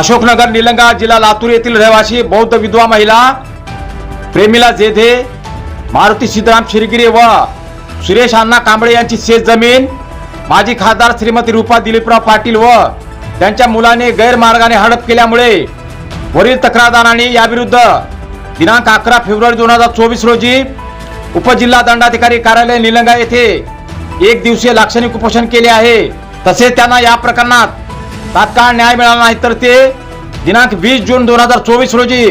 अशोकनगर निलंगा जिल्हा लातूर येथील रहिवासी बौद्ध विधवा महिला प्रेमिला जेधे मारुती सिद्धराम शिरगिरे व सुरेश अण्णा कांबळे यांची शेत जमीन माजी खासदार श्रीमती रूपा दिलीपराव पाटील व त्यांच्या मुलाने गैरमार्गाने हडप केल्यामुळे वरील तक्रारदारांनी याविरुद्ध दिनांक अकरा फेब्रुवारी दोन हजार चोवीस रोजी उपजिल्हा दंडाधिकारी कार्यालय निलंगा येथे एक दिवसीय लाक्षणिक उपोषण केले आहे. तसेच त्यांना या प्रकरणात तात्काळ न्याय मिळाला नाही तर ते दिनांक वीस जून दोन हजार चोवीस रोजी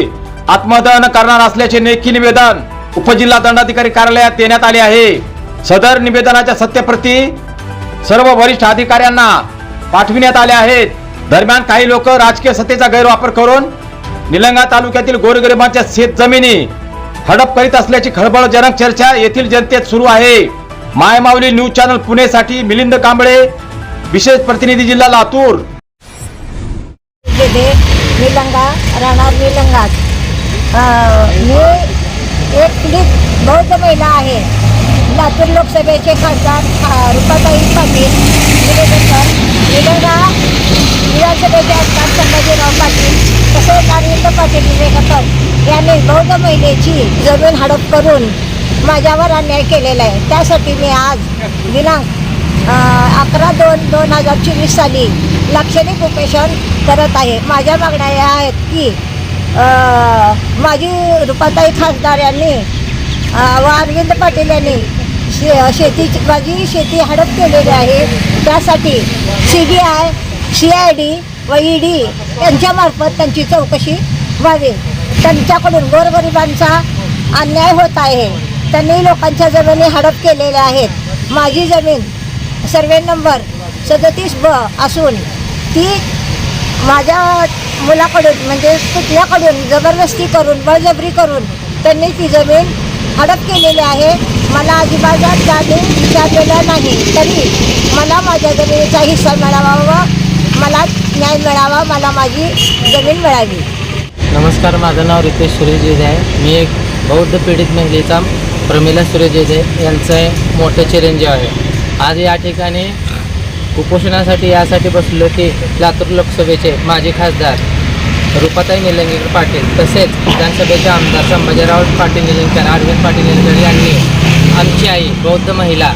आत्मदहन करणार असल्याचे लेखी निवेदन उपजिल्हा दंडाधिकारी कार्यालयात देण्यात आले आहे. सदर निवेदनाच्या सत्यप्रती सर्व वरिष्ठ अधिकाऱ्यांना पाठविण्यात आले आहेत. दरम्यान काही लोक राजकीय सत्तेचा गैरवापर करून निलंगा तालुक्यातील गोरगरिबांच्या शेत जमिनी हडप करीत असल्याची खळबळजनक चर्चा येथील जनतेत सुरू आहे. मायमाऊली न्यूज चॅनल पुणेसाठी मिलिंद कांबळे विशेष प्रतिनिधी जिल्हा लातूर. तिथे निलंगा राहणार निलंगात मी एक पीडित बौद्ध महिला आहे. लातूर लोकसभेचे खासदार खा- रुपाताई पाटील निवेदनकर निलंगा विधानसभेचे आमदार संभाजीराव पाटील तसेच अरविंद पाटील निवेदकर यांनी बौद्ध महिलेची जमीन हडप करून माझ्यावर अन्याय केलेला आहे. त्यासाठी मी आज दिनांक अकरा दोन दोन हजार चोवीस साली लाक्षणिक उपेशन करत आहे. माझ्या मागण्या या आहेत की माझी रुपाताई खासदार यांनी व अरविंद पाटील यांनी शे शेती माझी शेती हडप केलेली आहे. त्यासाठी C B I C I D व ई डी यांच्यामार्फत त्यांची चौकशी व्हावी. त्यांच्याकडून गोरगरिबांचा अन्याय होत आहे. त्यांनी लोकांच्या जमिनी हडप केलेल्या आहेत. माझी जमीन सर्वे नंबर सदतीस ब असून ती माझ्या मुलाकडून म्हणजे पुतल्याकडून जबरदस्ती करून बळजबरी करून त्यांनी ती जमीन हडप केलेली आहे. मला अजिबात जाणीव विचारलेला नाही. तरी मला माझ्या जमिनीचा हिस्सा मिळावा व मला न्याय मिळावा मला माझी जमीन मिळावी. नमस्कार माझं नाव रितेश सुरेश आहे. मी एक बौद्ध पीडित महिलेचा प्रमिला सुरेश आहे यांचं मोठं चिरंजीव आहे. आज या ठिकाणी उपोषणासाठी यासाठी बसलो की लातूर लोकसभेचे माजी खासदार रुपाताई निलंगेकर पाटील तसेच विधानसभेचे आमदार संभाजीराव पाटील निलंगेकर अरविंद पाटील निलंगेकर यांनी आमची आई बौद्ध महिला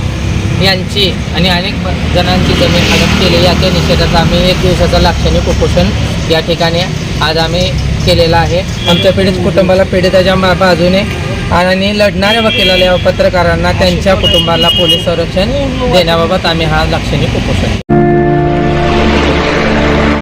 यांची आणि अनेक जणांची जमीन हडप केली. याच्या निषेधात आम्ही एक दिवसाचं लाक्षणिक उपोषण या ठिकाणी आज आम्ही केलेलं आहे. आमच्या पीडित कुटुंबाला पीडिताच्या बाजूने आणि लढणाऱ्या वकिलाला व पत्रकारांना त्यांच्या कुटुंबाला पोलीस संरक्षण देण्याबाबत आम्ही हा लाक्षणिक उपोषण